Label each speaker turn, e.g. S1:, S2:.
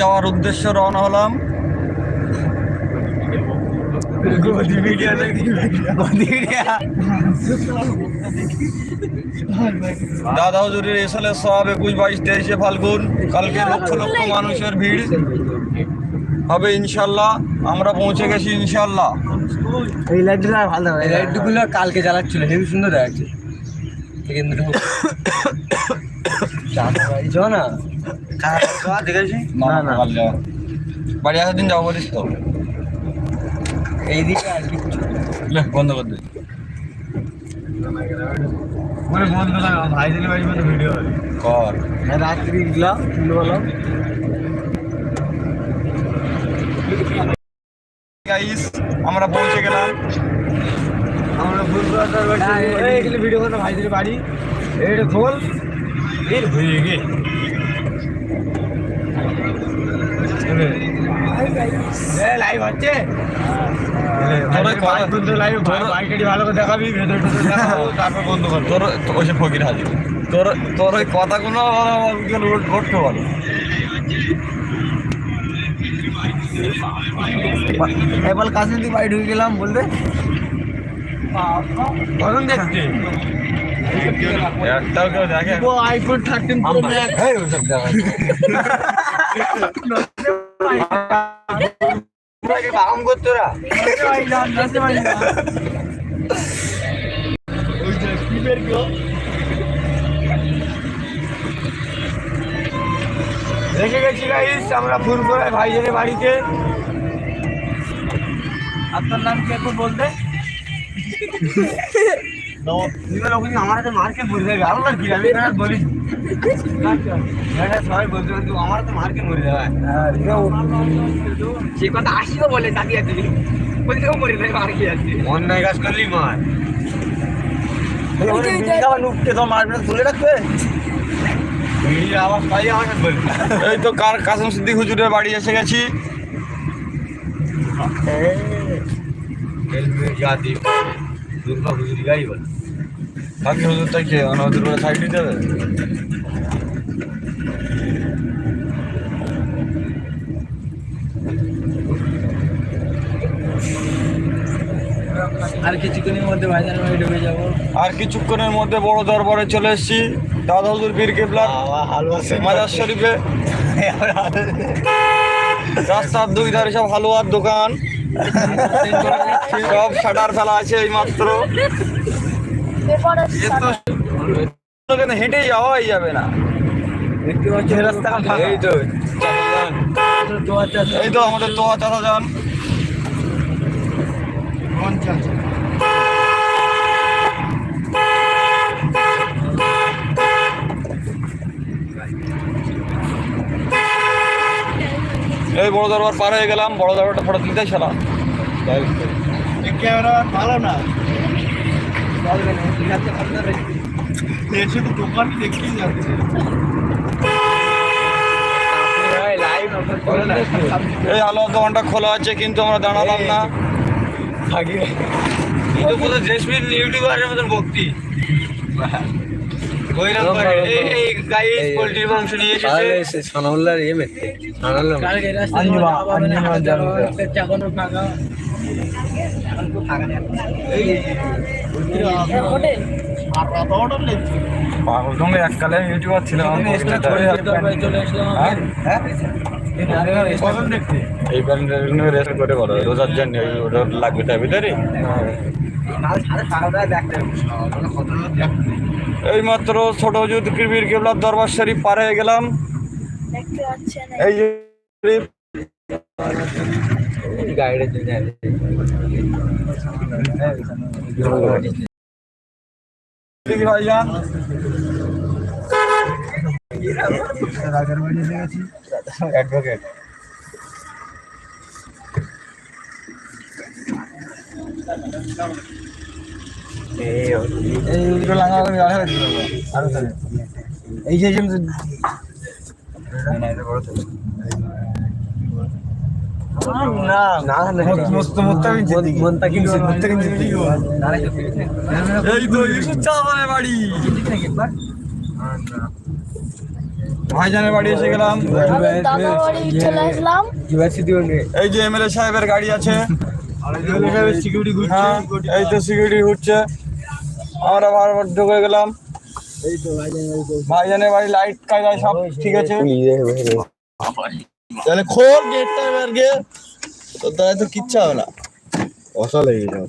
S1: যাওয়ার উদ্দেশ্যে রওনা হলাম। দাদা হুজুরের এসালে সব একুশ বাইশ তেইশে ফাল্গুন। কালকে লক্ষ লক্ষ মানুষের ভিড়। হবে ইনশাল্লাহ। আমরা পৌঁছে গেছি ইনশাল্লাহ।
S2: এই লাইটটা ভালো এই লাইটগুলো কালকে জ্বালাচ্ছিল। হেবি সুন্দর দেখাচ্ছে। কেন্দ্র যাও না
S1: দেখেছি
S2: না, না।
S1: বাড়ি আসার দিন যাব বলিস তো।
S2: এইদিকে আর কি
S1: বন্ধ করে দে।
S2: মানে বন্ধ না ভাই দিলে বাড়ি মতো ভিডিও
S1: কর।
S2: রাত্রি গুলা
S1: গাইস আমরা পৌঁছে গেলাম।
S2: আমরা ভুল করে ভিডিও করে ভাই দিলে বাড়ি। এইটা খোল। এর হয়ে গে লাইভ হচ্ছে
S1: তোর তোর ওই কথাগুলো করতে পারো
S2: এবার কাছে বাড়ি ঢুকে গেলাম বলতে।
S1: একটাও কেউ দেখে
S2: ও আইফোন থার্টিন প্রো ম্যাক্স রা রেখে গেছি গাইস আমরা ফোন করে ভাইজনের বাড়িতে। আপনার নাম কি একটু বলতে? আমার হাতে মার্কে মরে যাবে। কি আমি সবাই বলতে বলতে আমার তো মার্কে মরে যাবে। সে কথা আসিব বলে দাদি আছে বলতে মরে যাবে আর কি আছে অন্যায় কাজ করলি মার। উঠতে তো মারবে তুলে রাখবে?
S1: এই তো কার কাসম সিদ্দিক হুজুরের বাড়ি এসে গেছি।
S2: জাতি। দুর্গা হুজুরি গাই বলে।
S1: বাকি হুজুরটা কে? মানে হুজুর বলে সাইড দিতে হবে?
S2: আর কিছুক্ষণের মধ্যে বাড়ি ঢুকে যাব।
S1: আর কিছুক্ষণের মধ্যে বড় দরবারে চলে এসেছি। দাদা হুজুর বীর কেবলা মাজার শরীফে। রাস্তার দুই ধারে সব হালুয়ার দোকান। সব শাটার ফেলা আছে এই মাত্র হেঁটে যাওয়াই যাবে না। তো এই তো আমাদের তোয়া চাচা যান এই বড় দরবার পার হয়ে গেলাম বড় দরবারটা ফটো তুলতে সারা
S2: ক্যামেরা ভালো না। শুধু দোকান দেখতেই যাচ্ছে।
S1: এই আলোর দোকানটা খোলা আছে কিন্তু আমরা দাঁড়ালাম না।
S2: এটা পুরো জেসমিন ইউটিউবারের মতন ভক্তি।
S3: সোনাউল্লার ইয়ে মেতে সোনাউল্লার
S2: আঞ্জুমা আঞ্জুমা জানো।
S1: পাগল সঙ্গে এককালে ইউটিউবার ছিলাম হ্যাঁ? এই ব্যান্ডের রেস্ট করে বলো রোজার জন্য ওটা লাগবে তাই ভিতরে? এই মাত্র ছোট হুজুর কিবির কেবলার দরবার শরীফ পার হয়ে গেলাম। এই ভাইজান।
S3: অ্যাডভোকেট।
S2: এই
S1: বাড়ি ভাইজানের বাড়ি এসে গেলাম এই যে এমএলএ সাহেবের গাড়ি আছে
S2: সিকিউরিটি
S1: হ্যাঁ এই তো সিকিউরিটি ঘুরছে। আমরা বারবার ঢুকে গেলাম। ভাইজানের বাড়ি লাইট কায়দায় সব ঠিক আছে। তাহলে খোল গেটটা এবার গে তো তাহলে তো কিচ্ছা হবে না।
S2: অসা লেগে যাবে